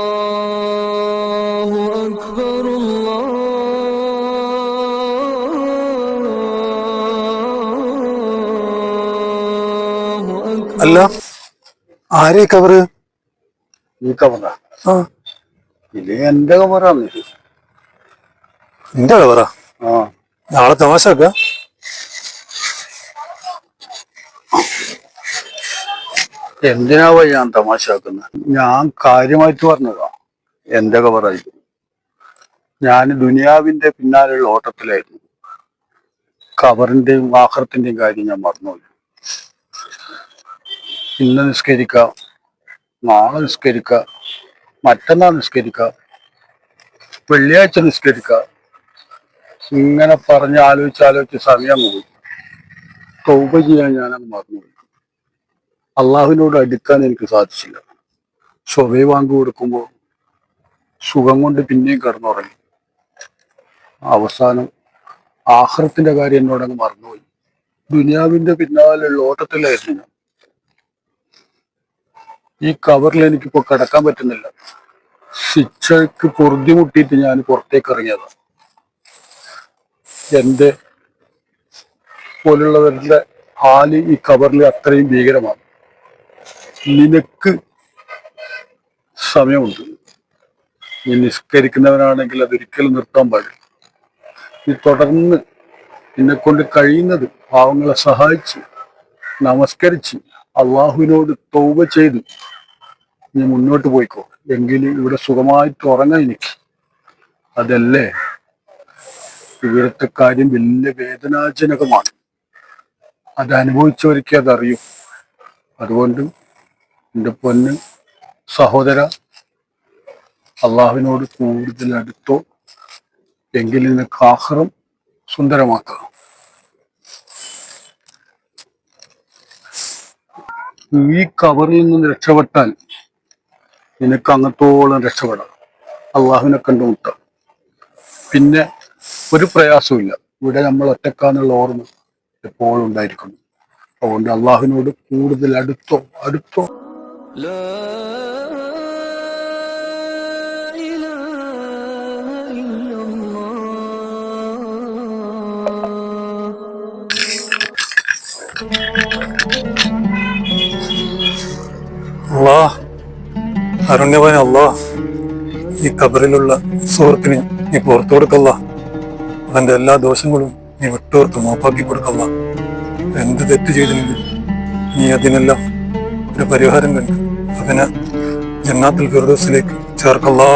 الله أكبر الله أكبر അല്ല ആരെ കവറ് ഈ കവറ ആ ഇത് എന്റെ കവറാണ് ഇത് നിന്റെ കവറാ ആ നാളെ തമാശക്ക എന്തിനാ പോയി ഞാൻ തമാശാക്കുന്നത് ഞാൻ കാര്യമായിട്ട് പറഞ്ഞതാ. എന്റെ കവറായി ഞാൻ ദുനിയാവിന്റെ പിന്നാലെയുള്ള ഓട്ടത്തിലായിരുന്നു. കവറിന്റെയും ആഹ്റത്തിന്റെയും കാര്യം ഞാൻ മറന്നുപോയി. ഇന്ന് നിസ്കരിക്കാം നാളെ നിസ്കരിക്കാം മറ്റന്നാൾ നിസ്കരിക്കാം വെള്ളിയാഴ്ച നിസ്കരിക്കാം. ഇങ്ങനെ പറഞ്ഞ് ആലോചിച്ച് ആലോചിച്ച് സമയം പോയി. തൗപ ചെയ്യാൻ ഞാനത് മറന്നുപോയി. അള്ളാഹുവിനോട് അടുക്കാൻ എനിക്ക് സാധിച്ചില്ല. സ്വവേ വാങ്ങി കൊടുക്കുമ്പോൾ സുഖം കൊണ്ട് പിന്നെയും കിടന്നുറങ്ങി. അവസാനം ആഹ്റത്തിന്റെ കാര്യം എന്നോടങ്ങ് മറന്നുപോയി. ദുനിയാവിന്റെ പിന്നാലെയുള്ള ഓട്ടത്തിലായിരുന്നു ഞാൻ. ഈ കവറിൽ എനിക്കിപ്പോ കിടക്കാൻ പറ്റുന്നില്ല. ശിക്ഷയ്ക്ക് പൊറുതി മുട്ടിയിട്ട് ഞാൻ പുറത്തേക്ക് ഇറങ്ങിയതാണ് എന്റെ പോലുള്ളവരുടെ ഹാൽ ഈ കവറിൽ അത്രയും ഭീകരമാണ്. നിനക്ക് സമയമുണ്ട്. നീ നിസ്കരിക്കുന്നവനാണെങ്കിൽ അതൊരിക്കലും നിർത്താൻ പാടില്ല. നീ തുടർന്ന് നിന്നെ കൊണ്ട് കഴിയുന്നത് പാവങ്ങളെ സഹായിച്ച് നമസ്കരിച്ച് അള്ളാഹുവിനോട് തൗബ ചെയ്ത് നീ മുന്നോട്ട് പോയിക്കോ. എങ്കിൽ ഇവിടെ സുഖമായിട്ട് ഉറങ്ങാൻ എനിക്ക്. അതല്ലേ? ഇവിടുത്തെ കാര്യം വലിയ വേദനാജനകമാണ്. അത് അനുഭവിച്ചവർക്ക് അതറിയും. അതുകൊണ്ട് എന്റെ പൊന്ന് സഹോദര അള്ളാഹുവിനോട് കൂടുതൽ അടുത്തോ എങ്കിൽ ഇന്ന് കാഹറും സുന്ദരമാക്കാം. ഈ കവറിൽ നിന്ന് രക്ഷപ്പെട്ടാൽ നിനക്ക് അങ്ങത്തോളം രക്ഷപ്പെടാം. അള്ളാഹുവിനെ കണ്ടുമുട്ട പിന്നെ ഒരു പ്രയാസമില്ല ഇവിടെ നമ്മൾ ഒറ്റക്കാന്നുള്ള ഓർമ്മ എപ്പോഴും ഉണ്ടായിരിക്കണം. അതുകൊണ്ട് അള്ളാഹുവിനോട് കൂടുതൽ അടുത്തോ അടുത്തോ അള്ളാഹ് അരുണ്യവൻ അള്ളാഹ്. ഈ കബറിലുള്ള സുഹൃത്തിനെ നീ പുറത്തു കൊടുക്കല്ല. അവന്റെ എല്ലാ ദോഷങ്ങളും നീ വിട്ടോർത്ത് മോപ്പാക്കി കൊടുക്കല്ല. എന്ത് തെറ്റ് ചെയ്തില്ലെങ്കിൽ നീ അതിനെല്ലാം ഒരു പരിഹാരം കണ്ടു അവനെ ജന്നാത്തുൽ ഫിർദോസിലേക്ക് ചേർക്കല്ലാ